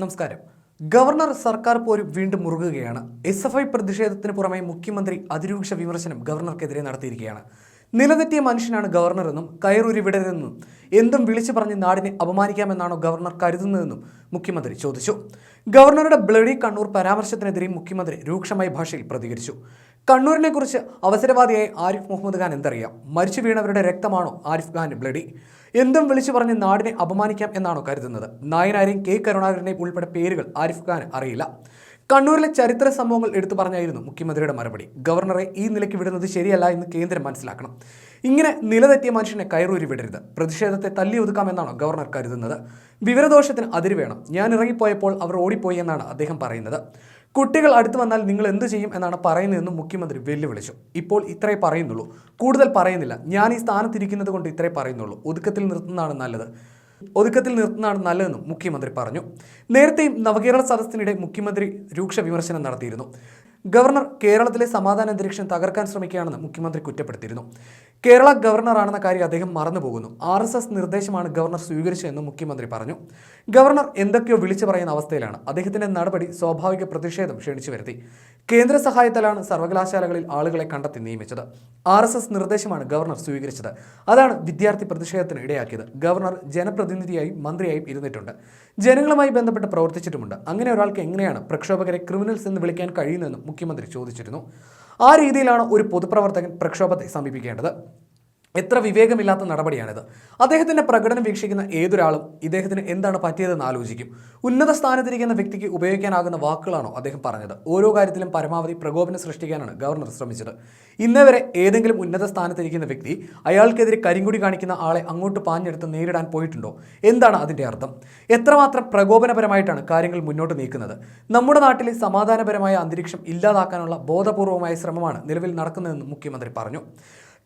നമസ്കാരം. ഗവർണർ സർക്കാർ പോരും വീണ്ടും മുറുകുകയാണ്. എസ് എഫ് ഐ പ്രതിഷേധത്തിന് പുറമെ മുഖ്യമന്ത്രി അതിരൂക്ഷ വിമർശനം ഗവർണർക്കെതിരെ നടത്തിയിരിക്കുകയാണ്. നിലതെറ്റിയ മനുഷ്യനാണ് ഗവർണറെന്നും കയറൂരി വിടരുതെന്നും എന്തും വിളിച്ചു പറഞ്ഞ് നാടിനെ അപമാനിക്കാമെന്നാണോ ഗവർണർ കരുതുന്നതെന്നും മുഖ്യമന്ത്രി ചോദിച്ചു. ഗവർണറുടെ ബ്ലഡി കണ്ണൂർ പരാമർശത്തിനെതിരെ മുഖ്യമന്ത്രി രൂക്ഷമായ ഭാഷയിൽ പ്രതികരിച്ചു. കണ്ണൂരിനെ കുറിച്ച് അവസരവാദിയായി ആരിഫ് മുഹമ്മദ് ഖാൻ എന്തറിയാം? മരിച്ചു വീണവരുടെ രക്തമാണോ ആരിഫ് ഖാൻ ബ്ലഡി? എന്തും വിളിച്ചു പറഞ്ഞ് നാടിനെ അപമാനിക്കാം എന്നാണോ കരുതുന്നത്? നായനാരെയും കെ കരുണാകരനെയും ഉൾപ്പെടെ പേരുകൾ ആരിഫ് ഖാൻ അറിയില്ല. കണ്ണൂരിലെ ചരിത്ര സംഭവങ്ങൾ എടുത്തു പറഞ്ഞായിരുന്നു മുഖ്യമന്ത്രിയുടെ മറുപടി. ഗവർണറെ ഈ നിലയ്ക്ക് വിടുന്നത് ശരിയല്ല എന്ന് കേന്ദ്രം മനസ്സിലാക്കണം. ഇങ്ങനെ നിലതെറ്റിയ മനുഷ്യനെ കയറൂരി വിടരുത്. പ്രതിഷേധത്തെ തല്ലി ഒതുക്കാമെന്നാണോ ഗവർണർ കരുതുന്നത്? വിവരദോഷത്തിന് അതിര് വേണം. ഞാൻ ഇറങ്ങിപ്പോയപ്പോൾ അവർ ഓടിപ്പോയി എന്നാണ് അദ്ദേഹം പറയുന്നത്. കുട്ടികൾ അടുത്തു വന്നാൽ നിങ്ങൾ എന്ത് ചെയ്യും എന്നാണ് പറയുന്നതെന്നും മുഖ്യമന്ത്രി വെല്ലുവിളിച്ചു. ഇപ്പോൾ ഇത്രേ പറയുന്നുള്ളൂ. കൂടുതൽ പറയുന്നില്ല. ഞാൻ ഈ സ്ഥാനത്തിരിക്കുന്നത് കൊണ്ട് ഇത്രേ പറയുന്നുള്ളൂ. ഒതുക്കത്തിൽ നിർത്തുന്നതാണ് നല്ലത്. ഒതുക്കത്തിൽ നിർത്തുന്നതാണ് നല്ലതെന്നും മുഖ്യമന്ത്രി പറഞ്ഞു. നേരത്തെയും നവകേരള സദസ്സിനിടെ മുഖ്യമന്ത്രി രൂക്ഷ വിമർശനം നടത്തിയിരുന്നു. ഗവർണർ കേരളത്തിലെ സമാധാന അന്തരീക്ഷം തകർക്കാൻ ശ്രമിക്കുകയാണെന്ന് മുഖ്യമന്ത്രി കുറ്റപ്പെടുത്തിയിരുന്നു. കേരള ഗവർണറാണെന്ന കാര്യം അദ്ദേഹം മറന്നുപോകുന്നു ആർ എസ് എസ് നിർദ്ദേശമാണ് ഗവർണർ സ്വീകരിച്ചതെന്നും മുഖ്യമന്ത്രി പറഞ്ഞു. ഗവർണർ എന്തൊക്കെയോ വിളിച്ചു പറയുന്ന അവസ്ഥയിലാണ്. അദ്ദേഹത്തിന്റെ നടപടി സ്വാഭാവിക പ്രതിഷേധം ക്ഷണിച്ചു വരുത്തി. കേന്ദ്ര സഹായത്താലാണ് സർവകലാശാലകളിൽ ആളുകളെ കണ്ടെത്തി നിയമിച്ചത്. ആർ എസ് എസ് നിർദ്ദേശമാണ് ഗവർണർ സ്വീകരിച്ചത്. അതാണ് വിദ്യാർത്ഥി പ്രതിഷേധത്തിന് ഇടയാക്കിയത്. ഗവർണർ ജനപ്രതിനിധിയായും മന്ത്രിയായും ഇരുന്നിട്ടുണ്ട്. ജനങ്ങളുമായി ബന്ധപ്പെട്ട് പ്രവർത്തിച്ചിട്ടുമുണ്ട്. അങ്ങനെ ഒരാൾക്ക് എങ്ങനെയാണ് പ്രക്ഷോഭകരെ ക്രിമിനൽസ് എന്ന് വിളിക്കാൻ കഴിയുന്നതെന്നും മുഖ്യമന്ത്രി ചോദിച്ചിരുന്നു. ആ രീതിയിലാണ് ഒരു പൊതുപ്രവർത്തകൻ പ്രക്ഷോഭത്തെ സമീപിക്കേണ്ടത്. എത്ര വിവേകമില്ലാത്ത നടപടിയാണിത്. അദ്ദേഹത്തിന്റെ പ്രകടനം വീക്ഷിക്കുന്ന ഏതൊരാളും ഇദ്ദേഹത്തിന് എന്താണ് പറ്റിയതെന്ന് ആലോചിക്കും. ഉന്നത സ്ഥാനത്തിരിക്കുന്ന വ്യക്തിക്ക് ഉപയോഗിക്കാനാകുന്ന വാക്കുകളാണോ അദ്ദേഹം പറഞ്ഞത്. ഓരോ കാര്യത്തിലും പരമാവധി പ്രകോപനം സൃഷ്ടിക്കാനാണ് ഗവർണർ ശ്രമിച്ചത്. ഇന്നേവരെ ഏതെങ്കിലും ഉന്നത സ്ഥാനത്തിരിക്കുന്ന വ്യക്തി അയാൾക്കെതിരെ കരിങ്കുടി കാണിക്കുന്ന ആളെ അങ്ങോട്ട് പാഞ്ഞെടുത്ത് നേരിടാൻ പോയിട്ടുണ്ടോ? എന്താണ് അതിന്റെ അർത്ഥം? എത്രമാത്രം പ്രകോപനപരമായിട്ടാണ് കാര്യങ്ങൾ മുന്നോട്ട് നീക്കുന്നത്? നമ്മുടെ നാട്ടിലെ സമാധാനപരമായ അന്തരീക്ഷം ഇല്ലാതാക്കാനുള്ള ബോധപൂർവമായ ശ്രമമാണ് നിലവിൽ നടക്കുന്നതെന്ന് മുഖ്യമന്ത്രി പറഞ്ഞു.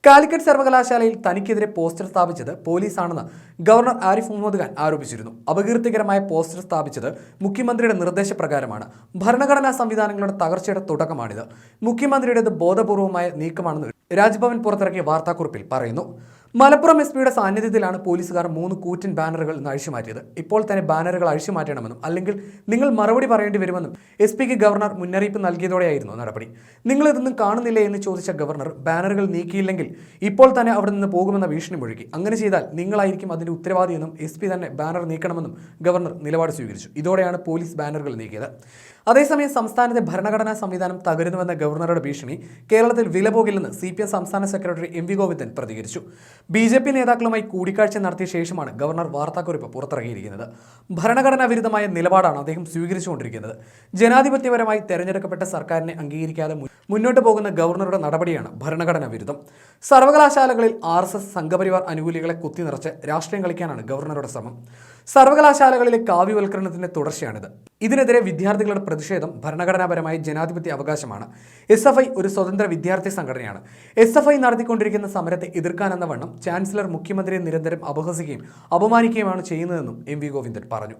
കാലിക്കറ്റ് സർവകലാശാലയിൽ തനിക്കെതിരെ പോസ്റ്റർ സ്ഥാപിച്ചത് പോലീസാണെന്ന് ഗവർണർ ആരിഫ് മുഹമ്മദ് ഖാൻ ആരോപിച്ചിരുന്നു. അപകീർത്തികരമായ പോസ്റ്റർ സ്ഥാപിച്ചത് മുഖ്യമന്ത്രിയുടെ നിർദ്ദേശപ്രകാരമാണ്. ഭരണഘടനാ സംവിധാനങ്ങളുടെ തകർച്ചയുടെ തുടക്കമാണിത്. മുഖ്യമന്ത്രിയുടേത് ബോധപൂർവമായ നീക്കമാണെന്ന് രാജ്ഭവൻ പുറത്തിറക്കിയ വാർത്താക്കുറിപ്പിൽ പറയുന്നു മലപ്പുറം എസ് പിയുടെ സാന്നിധ്യത്തിലാണ് പോലീസുകാർ മൂന്ന് കൂറ്റൻ ബാനറുകൾ ഇന്ന് അഴിച്ചുമാറ്റിയത്. ഇപ്പോൾ തന്നെ ബാനറുകൾ അഴിച്ചുമാറ്റണമെന്നും അല്ലെങ്കിൽ നിങ്ങൾ മറുപടി പറയേണ്ടി വരുമെന്നും എസ് പിക്ക് ഗവർണർ മുന്നറിയിപ്പ് നൽകിയതോടെയായിരുന്നു നടപടി. നിങ്ങൾ ഇതൊന്നും കാണുന്നില്ലേ എന്ന് ചോദിച്ച ഗവർണർ ബാനറുകൾ നീക്കിയില്ലെങ്കിൽ ഇപ്പോൾ തന്നെ അവിടെ നിന്ന് പോകുമെന്ന ഭീഷണി മുഴുകി അങ്ങനെ ചെയ്താൽ നിങ്ങളായിരിക്കും അതിന്റെ ഉത്തരവാദിയെന്നും എസ് പി തന്നെ ബാനർ നീക്കണമെന്നും ഗവർണർ നിലപാട് സ്വീകരിച്ചു. ഇതോടെയാണ് പോലീസ് ബാനറുകൾ നീക്കിയത്. അതേസമയം സംസ്ഥാനത്തെ ഭരണഘടനാ സംവിധാനം തകരുന്നുവെന്ന ഗവർണറുടെ ഭീഷണി കേരളത്തിൽ വില പോകില്ലെന്ന് സി പി എം സംസ്ഥാന സെക്രട്ടറി എം വി ഗോവിന്ദൻ പ്രതികരിച്ചു. ബി ജെ പി നേതാക്കളുമായി കൂടിക്കാഴ്ച നടത്തിയ ശേഷമാണ് ഗവർണർ വാർത്താക്കുറിപ്പ് പുറത്തിറക്കിയിരിക്കുന്നത് ഭരണഘടനാ വിരുദ്ധമായ നിലപാടാണ് അദ്ദേഹം സ്വീകരിച്ചുകൊണ്ടിരിക്കുന്നത്. ജനാധിപത്യപരമായി തെരഞ്ഞെടുക്കപ്പെട്ട സർക്കാരിനെ അംഗീകരിക്കാതെ മുന്നോട്ട് പോകുന്ന ഗവർണറുടെ നടപടിയാണ് ഭരണഘടനാ വിരുദ്ധം. സർവകലാശാലകളിൽ ആർ എസ് എസ് സംഘപരിവാർ അനുകൂലികളെ കുത്തിനിറച്ച് രാഷ്ട്രീയം കളിക്കാനാണ് ഗവർണറുടെ ശ്രമം. സർവകലാശാലകളിലെ കാവ്യവൽക്കരണത്തിന്റെ തുടർച്ചയാണിത്. ഇതിനെതിരെ വിദ്യാർത്ഥികളുടെ പ്രതിഷേധം ഭരണഘടനാപരമായ ജനാധിപത്യ അവകാശമാണ്. എസ് ഒരു സ്വതന്ത്ര വിദ്യാർത്ഥി സംഘടനയാണ്. എസ് എഫ് ഐ നടത്തിക്കൊണ്ടിരിക്കുന്ന സമരത്തെ എതിർക്കാനെന്ന വണ്ണം ചാൻസലർ മുഖ്യമന്ത്രിയെ നിരന്തരം അപഹസിക്കുകയും അപമാനിക്കുകയുമാണ് ചെയ്യുന്നതെന്നും എം വി ഗോവിന്ദൻ പറഞ്ഞു.